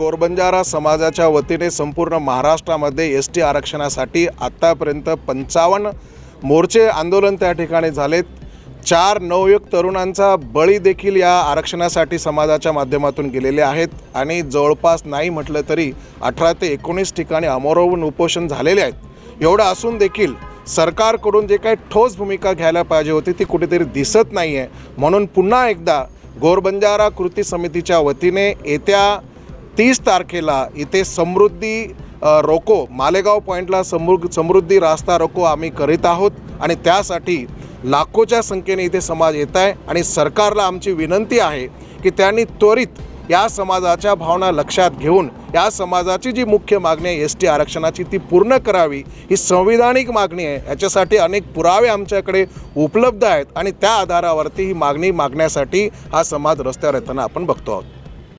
गोरबंजारा समाजाच्या वतीने संपूर्ण महाराष्ट्रामध्ये एस टी आरक्षणासाठी आत्तापर्यंत पंचावन्न मोर्चे आंदोलन त्या ठिकाणी झालेत. चार नवयुग तरुणांचा बळी देखील या आरक्षणासाठी समाजाच्या माध्यमातून गेलेले आहेत आणि जवळपास नाही म्हटलं तरी अठरा ते एकोणीस ठिकाणी अमोरवून उपोषण झालेले आहेत. एवढं असून देखील सरकारकडून जे काही ठोस भूमिका घ्यायला पाहिजे होती ती कुठेतरी दिसत नाही आहे म्हणून पुन्हा एकदा गोरबंजारा कृती समितीच्या वतीने येत्या तीस तारखेला इथे समृद्धी रोको मालेगाव पॉईंटला समृ समृद्धी रास्ता रोको आम्ही करीत आहोत. आणि त्यासाठी लाखोच्या संख्येने इथे समाज येत आहे आणि सरकारला आमची विनंती आहे की त्यांनी त्वरित या समाजाच्या भावना लक्षात घेऊन या समाजाची जी मुख्य मागणी आहे एस टी आरक्षणाची ती पूर्ण करावी. ही संविधानिक मागणी आहे. याच्यासाठी अनेक पुरावे आमच्याकडे उपलब्ध आहेत आणि त्या आधारावरती ही मागणी मागण्यासाठी हा समाज रस्त्यावर येताना आपण बघतो आहोत.